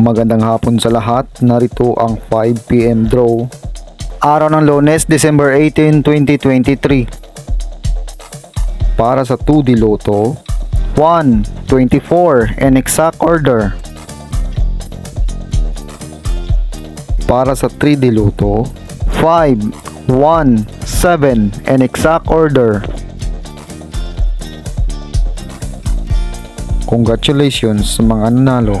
Magandang hapon sa lahat. Narito ang 5pm draw. Araw ng Lunes, December 18, 2023. Para sa 2D Lotto, 1, 24 and exact order. Para sa 3D Lotto, 5, 1, 7 and exact order. Congratulations sa mga nanalo.